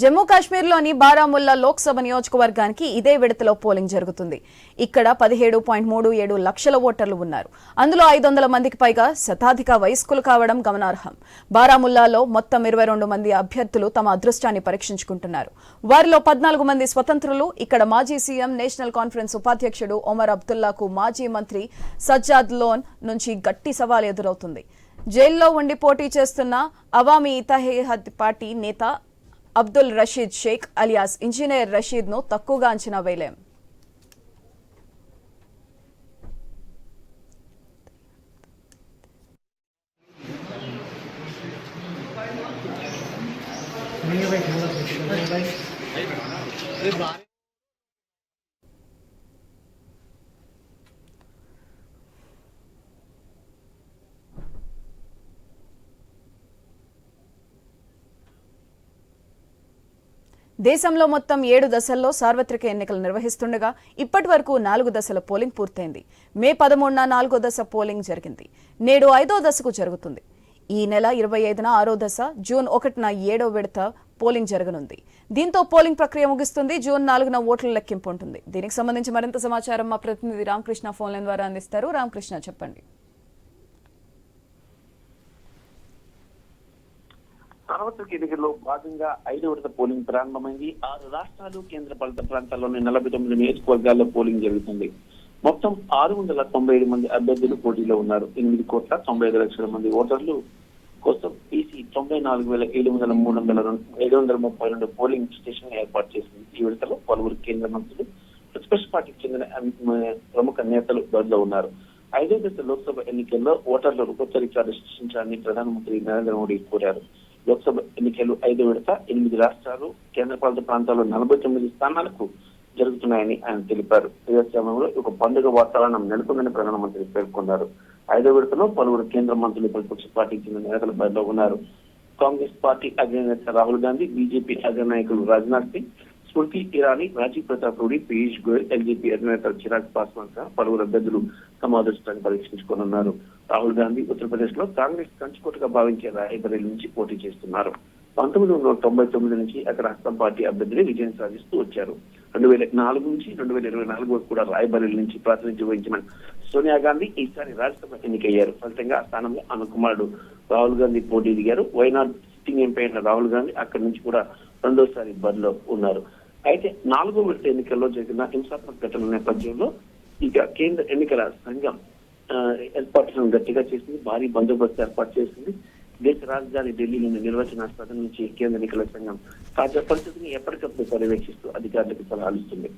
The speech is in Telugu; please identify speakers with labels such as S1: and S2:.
S1: జమ్మూ కాశ్మీర్లోని బారాముల్లా లోక్సభ నియోజకవర్గానికి ఇదే విడతలో పోలింగ్ జరుగుతుంది. ఇక్కడ పదిహేడు పాయింట్ మూడు ఏడు లక్షల ఓటర్లు ఉన్నారు. అందులో ఐదు వందల మందికి పైగా శతాధిక వయస్కులు కావడం గమనార్హం. బారాముల్లాలో మొత్తం ఇరవై రెండు మంది అభ్యర్థులు తమ అదృష్టాన్ని పరీక్షించుకుంటున్నారు. వారిలో పద్నాలుగు మంది స్వతంత్రులు. ఇక్కడ మాజీ సీఎం నేషనల్ కాన్ఫరెన్స్ ఉపాధ్యక్షుడు ఒమర్ అబ్దుల్లాకు మాజీ మంత్రి సజ్జాద్ లోన్ నుంచి గట్టి సవాల్ ఎదురవుతుంది. జైల్లో ఉండి పోటీ చేస్తున్న అవామీ ఇతహేహద్ పార్టీ నేత అబ్దుల్ రషీద్ షేక్ అలియాస్ ఇంజనీర్ రషీద్ ను తక్కువగా అంచనా వేయలేం దేశంలో మొత్తం ఏడు దశల్లో సార్వత్రిక ఎన్నికలు నిర్వహిస్తుండగా ఇప్పటి వరకు నాలుగు దశల పోలింగ్ పూర్తయింది. మే పదమూడున నాలుగో దశ పోలింగ్ జరిగింది. నేడు ఐదో దశకు జరుగుతుంది. ఈ నెల ఇరవై ఐదున ఆరో దశ జూన్ ఒకటిన ఏడో విడత పోలింగ్ జరగనుంది. దీంతో పోలింగ్ ప్రక్రియ ముగుస్తుంది. జూన్ నాలుగున ఓట్ల లెక్కింపు ఉంటుంది. దీనికి సంబంధించి మరింత సమాచారం మా ప్రతినిధి రామకృష్ణ ఫోన్లైన్ ద్వారా అందిస్తారు. రామకృష్ణ చెప్పండి.
S2: సార్వత్రిక ఎన్నికల్లో భాగంగా ఐదో విడత పోలింగ్ ప్రారంభమైంది. ఆరు రాష్ట్రాలు కేంద్ర పాలిత ప్రాంతాల్లోని నలభై తొమ్మిది నియోజకవర్గాల్లో పోలింగ్ జరుగుతుంది. మొత్తం ఆరు వందల తొంభై ఏడు మంది అభ్యర్థులు పోటీలో ఉన్నారు. ఎనిమిది కోట్ల తొంభై ఐదు లక్షల మంది ఓటర్లు కోసం ఈసీ తొంభై నాలుగు వేల ఏడు వందల మూడు వందల రెండు ఏడు వందల ముప్పై రెండు పోలింగ్ స్టేషన్ ఏర్పాటు చేసింది. ఈ విడతలో పలువురు కేంద్ర మంత్రులు ప్రతిపక్ష పార్టీకి చెందిన ప్రముఖ నేతలు బరిలో ఉన్నారు. ఐదో దశ లోక్సభ ఎన్నికల్లో ఓటర్లు కొత్త రికార్డు సృష్టించాలని ప్రధానమంత్రి నరేంద్ర మోడీ కోరారు. లోక్సభ ఎన్నికలు ఐదో విడత ఎనిమిది రాష్ట్రాలు కేంద్రపాలిత ప్రాంతాల్లో నలభై తొమ్మిది స్థానాలకు జరుగుతున్నాయని ఆయన తెలిపారు. ప్రజాస్వామ్యంలో ఒక పండుగ వాతావరణం నెలకొందని ప్రధానమంత్రి పేర్కొన్నారు. ఐదో విడతలో పలువురు కేంద్ర మంత్రులు ప్రతిపక్ష పార్టీకి చెందిన నేతలు బరిలో ఉన్నారు. కాంగ్రెస్ పార్టీ అగ్రనేత రాహుల్ గాంధీ బీజేపీ అగ్రనాయకులు రాజ్నాథ్ సింగ్ స్మృతి ఇరానీ రాజీవ్ ప్రతాప్ రూడి పీయూష్ గోయల్ ఎల్జేపీ అధినేత చిరాగ్ పాస్వాన్ సహా పలువురు అభ్యర్థులు తమ అదృష్టాన్ని పరీక్షించుకోనున్నారు. రాహుల్ గాంధీ ఉత్తరప్రదేశ్లో కాంగ్రెస్ కంచుకోటగా భావించే రాయబరేలి నుంచి పోటీ చేస్తున్నారు. పంతొమ్మిది వందల తొంభై తొమ్మిది నుంచి అక్కడ హస్తం పార్టీ అభ్యర్థిని విజయం సాధిస్తూ వచ్చారు. రెండు వేల నాలుగు నుంచి రెండు వేల ఇరవై నాలుగు వరకు కూడా రాయబరేలి నుంచి ప్రాతినిధ్యం వహించిన సోనియా గాంధీ ఈసారి రాజ్యసభ ఎన్నికయ్యారు. ఫలితంగా ఆ స్థానంలో ఆమె కుమారుడు రాహుల్ గాంధీ పోటీ దిగారు. వైనాడ్ సిట్టింగ్ ఎంపీ అయిన రాహుల్ గాంధీ అక్కడి నుంచి కూడా రెండోసారి బరిలో ఉన్నారు. అయితే నాలుగో విడత ఎన్నికల్లో జరిగిన హింసాత్మక ఘటనల నేపథ్యంలో ఇక కేంద్ర ఎన్నికల సంఘం ఏర్పాట్లను గట్టిగా చేసింది భారీ బందోబస్తు ఏర్పాటు చేసింది. దేశ రాజధాని ఢిల్లీలోని నిర్వచనాస్పదం నుంచి కేంద్ర ఎన్నికల సంఘం తాజా పరిస్థితిని ఎప్పటికప్పుడు పర్యవేక్షిస్తూ అధికారులకు సలహాలు ఇస్తుంది.